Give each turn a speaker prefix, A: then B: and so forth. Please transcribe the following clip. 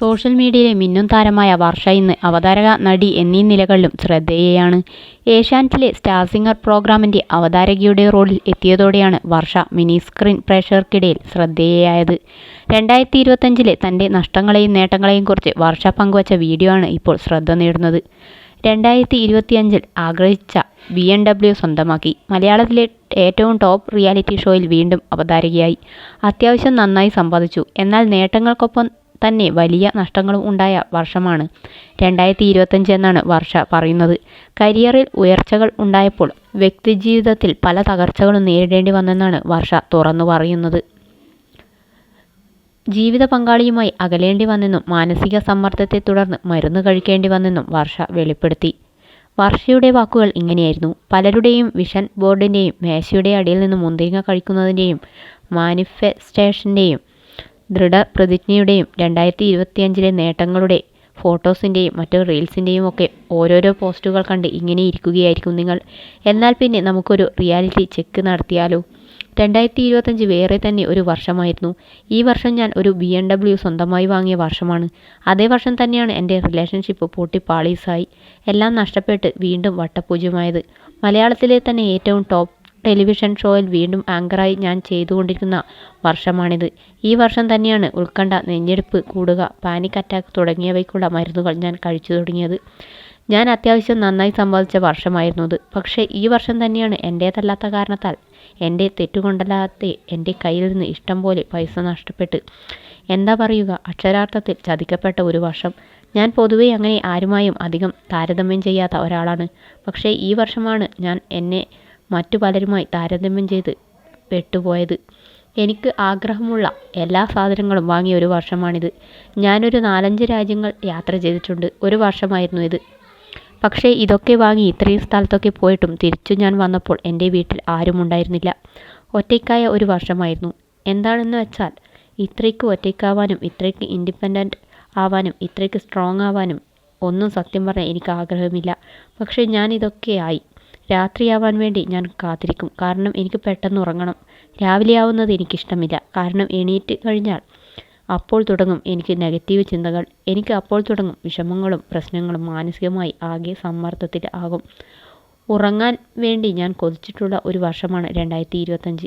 A: Social മീഡിയയിലെ മിന്നും താരമായ വർഷ ഇന്ന് അവതാരക നടി എന്നീ നിലകളിലും ശ്രദ്ധേയയാണ്. ഏഷ്യാനെറ്റിലെ സ്റ്റാർ സിംഗർ പ്രോഗ്രാമിന്റെ അവതാരകയുടെ റോളിൽ എത്തിയതോടെയാണ് വർഷ മിനി സ്ക്രീൻ പ്രേക്ഷകർക്കിടയിൽ ശ്രദ്ധേയയായത്. രണ്ടായിരത്തി ഇരുപത്തഞ്ചിലെ തന്റെ നഷ്ടങ്ങളെയും നേട്ടങ്ങളെയും കുറിച്ച് വർഷ പങ്കുവച്ച വീഡിയോ ആണ് ഇപ്പോൾ ശ്രദ്ധ നേടുന്നത്. രണ്ടായിരത്തി ഇരുപത്തിയഞ്ചിൽ ആഗ്രഹിച്ച ബി എൻ ഡബ്ല്യു സ്വന്തമാക്കി. മലയാളത്തിലെ ഏറ്റവും ടോപ്പ് റിയാലിറ്റി ഷോയിൽ വീണ്ടും അവതാരകയായി. അത്യാവശ്യം നന്നായി സമ്പാദിച്ചു. എന്നാൽ നേട്ടങ്ങൾക്കൊപ്പം തന്നെ വലിയ നഷ്ടങ്ങളും ഉണ്ടായ വർഷമാണ്. രണ്ടായിരത്തി ഇരുപത്തഞ്ച് എന്നാണ് വർഷ പറയുന്നത്. കരിയറിൽ ഉയർച്ചകൾ ഉണ്ടായപ്പോൾ വ്യക്തിജീവിതത്തിൽ പല തകർച്ചകളും നേരിടേണ്ടി വന്നെന്നാണ് വർഷ തുറന്നു പറയുന്നത്. ജീവിത പങ്കാളിയുമായി അകലേണ്ടി വന്നെന്നും മാനസിക സമ്മർദ്ദത്തെ തുടർന്ന് മരുന്ന് കഴിക്കേണ്ടി വന്നെന്നും വർഷ വെളിപ്പെടുത്തി. വർഷയുടെ വാക്കുകൾ ഇങ്ങനെയായിരുന്നു. പലരുടെയും വിഷൻ ബോർഡിന്റെയും മേശയുടെ അടിയിൽ നിന്ന് മുന്തിരിങ്ങ കഴിക്കുന്നതിന്റെയും മാനിഫെസ്റ്റേഷന്റെയും ദൃഢപ്രതിജ്ഞയുടെയും രണ്ടായിരത്തി ഇരുപത്തിയഞ്ചിലെ നേട്ടങ്ങളുടെ ഫോട്ടോസിന്റെയും മറ്റു റീൽസിന്റെയും ഒക്കെ ഓരോരോ പോസ്റ്റുകൾ കണ്ട് ഇങ്ങനെ ഇരിക്കുകയായിരിക്കും നിങ്ങൾ. എന്നാൽ പിന്നെ നമുക്കൊരു റിയാലിറ്റി ചെക്ക് നടത്തിയാലോ? രണ്ടായിരത്തി ഇരുപത്തഞ്ച് വേറെ തന്നെ ഒരു വർഷമായിരുന്നു. ഈ വർഷം ഞാൻ ഒരു ബി എം ഡബ്ല്യു സ്വന്തമായി വാങ്ങിയ വർഷമാണ്. അതേ വർഷം തന്നെയാണ് എന്റെ റിലേഷൻഷിപ്പ് പൊട്ടി പാളീസായി എല്ലാം നഷ്ടപ്പെട്ട് വീണ്ടും വട്ടപൂജ്യമായത്. മലയാളത്തിലെ തന്നെ ഏറ്റവും ടോപ്പ് ടെലിവിഷൻ ഷോയിൽ വീണ്ടും ആങ്കറായി ഞാൻ ചെയ്തുകൊണ്ടിരിക്കുന്ന വർഷമാണിത്. ഈ വർഷം തന്നെയാണ് ഉത്കണ്ഠ നെഞ്ഞെടുപ്പ് കൂടുക പാനിക് അറ്റാക്ക് തുടങ്ങിയവയ്ക്കുള്ള മരുന്നുകൾ ഞാൻ കഴിച്ചു തുടങ്ങിയത്. ഞാൻ അത്യാവശ്യം നന്നായി സമ്പാദിച്ച വർഷമായിരുന്നു അത്. പക്ഷേ ഈ വർഷം തന്നെയാണ് എന്റേതല്ലാത്ത കാരണത്താൽ എന്റെ തെറ്റുകൊണ്ടല്ലാതെ എന്റെ കയ്യിൽ നിന്ന് ഇഷ്ടം പോലെ പൈസ നഷ്ടപ്പെട്ട് എന്താ പറയുക അക്ഷരാർത്ഥത്തിൽ ചതിക്കപ്പെട്ട ഒരു വർഷം. ഞാൻ പൊതുവേ അങ്ങനെ ആരുമായും അധികം താരതമ്യം ചെയ്യാത്ത ഒരാളാണ്. പക്ഷേ ഈ വർഷമാണ് ഞാൻ എന്നെ മറ്റു പലരുമായി താരതമ്യം ചെയ്ത് പെട്ടുപോയത്. എനിക്ക് ആഗ്രഹമുള്ള എല്ലാ സാധനങ്ങളും വാങ്ങിയ ഒരു വർഷമാണിത്. ഞാനൊരു നാലഞ്ച് രാജ്യങ്ങൾ യാത്ര ചെയ്തിട്ടുണ്ട്. ഒരു വർഷമായിരുന്നു ഇത്. പക്ഷേ ഇതൊക്കെ വാങ്ങി ഇത്രയും സ്ഥലത്തൊക്കെ പോയിട്ടും തിരിച്ചു ഞാൻ വന്നപ്പോൾ എന്റെ വീട്ടിൽ ആരും ഉണ്ടായിരുന്നില്ല. ഒറ്റയ്ക്കായ ഒരു വർഷമായിരുന്നു. എന്താണെന്ന് വെച്ചാൽ ഇത്രയ്ക്ക് ഒറ്റയ്ക്കാവാനും ഇത്രയ്ക്ക് ഇൻഡിപെൻഡന്റ് ആവാനും ഇത്രയ്ക്ക് സ്ട്രോങ് ആവാനും ഒന്നും സത്യം പറഞ്ഞാൽ എനിക്ക് ആഗ്രഹമില്ല. പക്ഷേ ഞാൻ ഇതൊക്കെ ആയി. രാത്രിയാവാൻ വേണ്ടി ഞാൻ കാത്തിരിക്കും. കാരണം എനിക്ക് പെട്ടെന്ന് ഉറങ്ങണം. രാവിലെ ആവുന്നത് എനിക്കിഷ്ടമില്ല. കാരണം എണീറ്റ് കഴിഞ്ഞാൽ അപ്പോൾ തുടങ്ങും എനിക്ക് നെഗറ്റീവ് ചിന്തകൾ. എനിക്ക് അപ്പോൾ തുടങ്ങും വിഷമങ്ങളും പ്രശ്നങ്ങളും മാനസികമായി ആകെ സമ്മർദ്ദത്തിൽ ആകും. ഉറങ്ങാൻ വേണ്ടി ഞാൻ കൊതിച്ചിട്ടുള്ള ഒരു വർഷമാണ് രണ്ടായിരത്തി ഇരുപത്തഞ്ച്